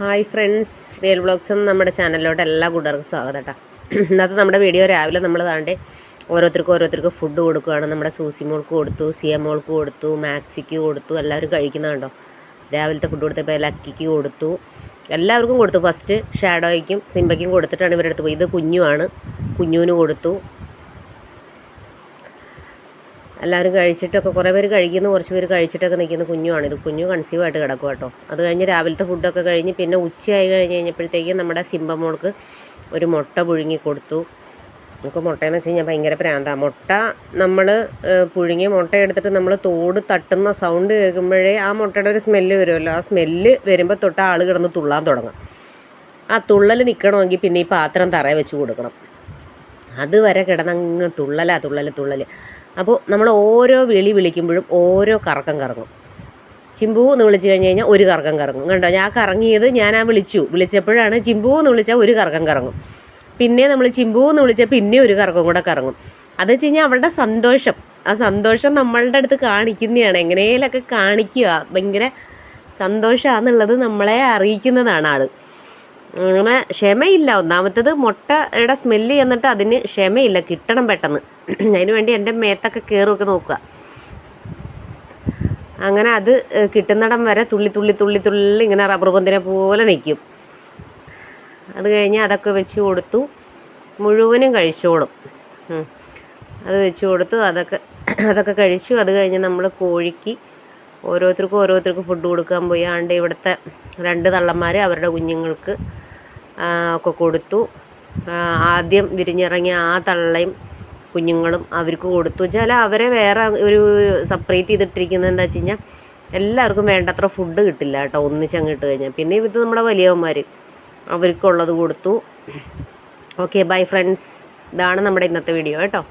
Hi friends real blogs എന്ന നമ്മുടെ ചാനലിലോട്ട് എല്ലാ കൂട്ടുകാർക്കും സ്വാഗതം കേട്ടോ ഇന്നത്തെ നമ്മുടെ വീഡിയോ രാവിലെ നമ്മൾ താണ്ടി ഓരോരുത്തർക്കും ഓരോരുത്തർക്കും ഫുഡ് കൊടുക്കുകയാണ്. നമ്മുടെ സൂസി മോൾക്ക് കൊടുത്തു സിയ മോൾക്ക് കൊടുത്തു മാക്സിക്ക് കൊടുത്തു എല്ലാവരും കഴിക്കുന്നുണ്ടോ രാവിലത്തെ ഫുഡ് കൊടുത്തപ്പോൾ ലക്കിക്ക് കൊടുത്തു. എല്ലാവർക്കും കൊടുത്തു. ഫസ്റ്റ് ഷാഡോയ്ക്കും സിംബയ്ക്കും കൊടുത്തിട്ടാണ് ഇവരുടെ അടുത്ത് പോയി. ഇത് കുഞ്ഞുമാണ് കുഞ്ഞുവിന് കൊടുത്തു. എല്ലാവരും കഴിച്ചിട്ടൊക്കെ കുറേ പേര് കഴിക്കുന്നു കുറച്ച് പേര് കഴിച്ചിട്ടൊക്കെ നിൽക്കുന്ന കുഞ്ഞുമാണ് ഇത് കുഞ്ഞു കൺസീവ് ആയിട്ട് കിടക്കും കേട്ടോ. അത് കഴിഞ്ഞ് രാവിലത്തെ ഫുഡൊക്കെ കഴിഞ്ഞ് പിന്നെ ഉച്ചയായി കഴിഞ്ഞ് കഴിഞ്ഞപ്പോഴത്തേക്കും നമ്മുടെ സിംബമോൾക്ക് ഒരു മുട്ട പുഴുങ്ങി കൊടുത്തു. നമുക്ക് മുട്ടയെന്ന് വെച്ച് കഴിഞ്ഞാൽ ഭയങ്കര പ്രാന്താണ് മുട്ട നമ്മൾ പുഴുങ്ങി മുട്ട എടുത്തിട്ട് നമ്മൾ തോട് തട്ടുന്ന സൗണ്ട് കേൾക്കുമ്പോഴേ ആ മുട്ടയുടെ ഒരു സ്മെല്ല് വരുമല്ലോ. ആ സ്മെല്ല് വരുമ്പോൾ തൊട്ട് ആൾ കിടന്ന് തുള്ളാൻ തുടങ്ങും. ആ തുള്ളൽ നിൽക്കണമെങ്കിൽ പിന്നെ ഈ പാത്രം തറയെ വെച്ച് കൊടുക്കണം. അതുവരെ കിടന്നങ്ങ് തുള്ളലാ തുള്ളൽ തുള്ളൽ അപ്പോൾ നമ്മൾ ഓരോ വിളി വിളിക്കുമ്പോഴും ഓരോ കറക്കം കറങ്ങും. ചിമ്പു എന്ന് വിളിച്ചു കഴിഞ്ഞ് കഴിഞ്ഞാൽ ഒരു കറക്കം കറങ്ങും. കണ്ടോ? ഞാൻ കറങ്ങിയത് ഞാൻ ആ വിളിച്ചു. വിളിച്ചപ്പോഴാണ് ചിമ്പു എന്ന് വിളിച്ചാൽ ഒരു കറക്കം കറങ്ങും. പിന്നെ നമ്മൾ ചിമ്പു എന്ന് വിളിച്ചാൽ പിന്നെ ഒരു കറക്കം കൂടെ കറങ്ങും. അത് വെച്ച് കഴിഞ്ഞാൽ അവളുടെ സന്തോഷം. ആ സന്തോഷം നമ്മളുടെ അടുത്ത് കാണിക്കുന്നതാണ്. എങ്ങനെയൊക്കെ കാണിക്കുക. ഭയങ്കര സന്തോഷമാണെന്നുള്ളത് നമ്മളെ അറിയിക്കുന്നതാണ് ആൾ. അങ്ങനെ ക്ഷമയില്ല. ഒന്നാമത്തത് മുട്ടയുടെ സ്മെല്ല് ചെന്നിട്ട് അതിന് ക്ഷമയില്ല. കിട്ടണം പെട്ടെന്ന്. അതിന് വേണ്ടി എന്റെ മേത്തൊക്കെ കയറുമൊക്കെ നോക്കുക. അങ്ങനെ അത് കിട്ടുന്നിടം വരെ തുള്ളി തുള്ളി തുള്ളി തുള്ളി ഇങ്ങനെ റബ്ബർ പന്തിനെ പോലെ നിൽക്കും അത് കഴിഞ്ഞ് അതൊക്കെ വെച്ച് കൊടുത്തു. മുഴുവനും കഴിച്ചോളും. അത് വെച്ച് കൊടുത്തു. അതൊക്കെ അതൊക്കെ കഴിച്ചു. അത് കഴിഞ്ഞ് നമ്മൾ കോഴിക്ക് ഓരോരുത്തർക്കും ഓരോരുത്തർക്കും ഫുഡ് കൊടുക്കാൻ പോയി. ആണ്ട് ഇവിടുത്തെ രണ്ട് തള്ളന്മാർ അവരുടെ കുഞ്ഞുങ്ങൾക്ക് ഒക്കെ കൊടുത്തു. ആദ്യം വിരിഞ്ഞിറങ്ങിയ ആ തള്ളയും കുഞ്ഞുങ്ങളും അവർക്ക് കൊടുത്തു. വെച്ചാൽ അവരെ വേറെ ഒരു സെപ്പറേറ്റ് ചെയ്തിട്ടിരിക്കുന്നത് എന്താ വെച്ച് കഴിഞ്ഞാൽ എല്ലാവർക്കും വേണ്ടത്ര ഫുഡ് കിട്ടില്ല കേട്ടോ. ഒന്നിച്ചങ്ങ് ഇട്ട് കഴിഞ്ഞാൽ. പിന്നെ ഇത് നമ്മുടെ വലിയവന്മാർ അവർക്കുള്ളത് കൊടുത്തു. ഓക്കെ ബൈ ഫ്രണ്ട്സ് ഇതാണ് നമ്മുടെ ഇന്നത്തെ വീഡിയോ കേട്ടോ.